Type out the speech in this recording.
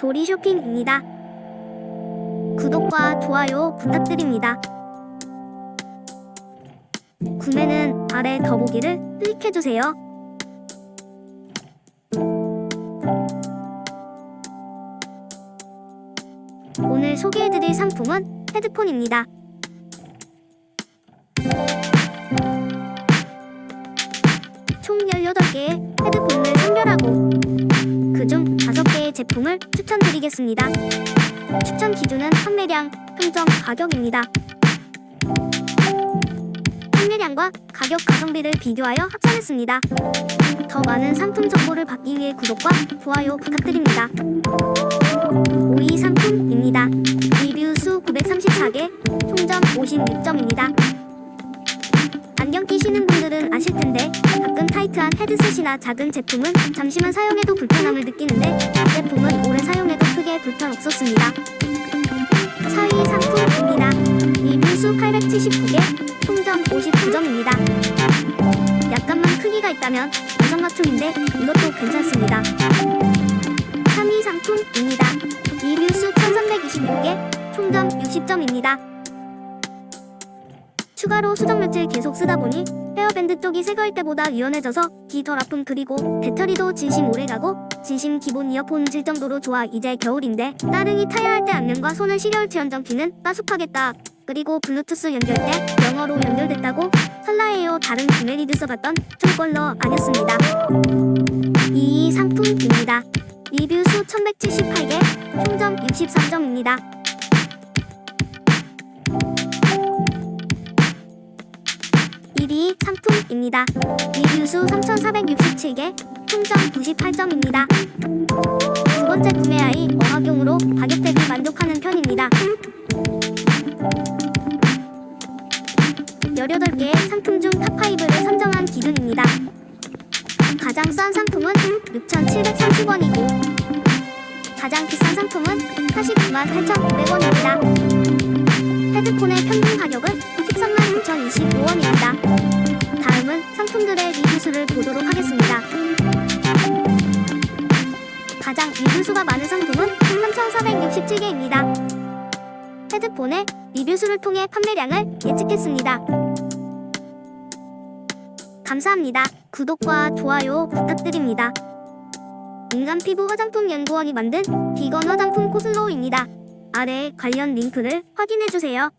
도리 쇼핑입니다. 구독과 좋아요 부탁드립니다. 구매는 아래 더보기를 클릭해주세요. 오늘 소개해드릴 상품은 헤드폰입니다. 총 18개의 헤드폰 제품을 추천드리겠습니다. 추천 기준은 판매량, 평점, 가격입니다. 판매량과 가격 가성비를 비교하여 합산했습니다. 더 많은 상품 정보를 받기 위해 구독과 좋아요 부탁드립니다. 5위 상품입니다. 리뷰 수 934개, 총점 56점입니다. 안경 끼시는 분들은 아실 텐데 타이트한 헤드셋이나 작은 제품은 잠시만 사용해도 불편함을 느끼는데 이 제품은 오래 사용해도 크게 불편 없었습니다. 4위 상품입니다. 리뷰 수 879개, 총점 59점입니다. 약간만 크기가 있다면 여성맞춤인데 이것도 괜찮습니다. 3위 상품입니다. 리뷰 수 1326개, 총점 60점입니다. 추가로 수정 며칠 계속 쓰다 보니 헤어밴드 쪽이 새거일 때보다 유연해져서 귀 덜 아픔 그리고 배터리도 진심 오래가고 진심 기본 이어폰 질 정도로 좋아 이제 겨울인데 따릉이 타야 할 때 안면과 손을 시려울지언정 귀는 따숩하겠다. 그리고 블루투스 연결 때 영어로 연결됐다고 설라예요. 다른 구매리드 써봤던 총걸러 아니었습니다. 2위 상품입니다. 리뷰 수 1178개 총점 63점입니다 1위 상품입니다. 리뷰 수 3,467개, 총점 98점입니다. 두 번째 구매하이 어학용으로 가격 대비 만족하는 편입니다. 18개의 상품 중 탑5를 선정한 기준입니다. 가장 싼 상품은 6,730원이고 가장 비싼 상품은 89만 8,900원입니다. 헤드폰의 평균 가격은 13만 9,025원입니다. 리뷰수를 보도록 하겠습니다. 가장 리뷰수가 많은 상품은 3,467개입니다. 헤드폰의 리뷰수를 통해 판매량을 예측했습니다. 감사합니다. 구독과 좋아요 부탁드립니다. 인간 피부 화장품 연구원이 만든 비건 화장품 코슬로우입니다. 아래 관련 링크를 확인해주세요.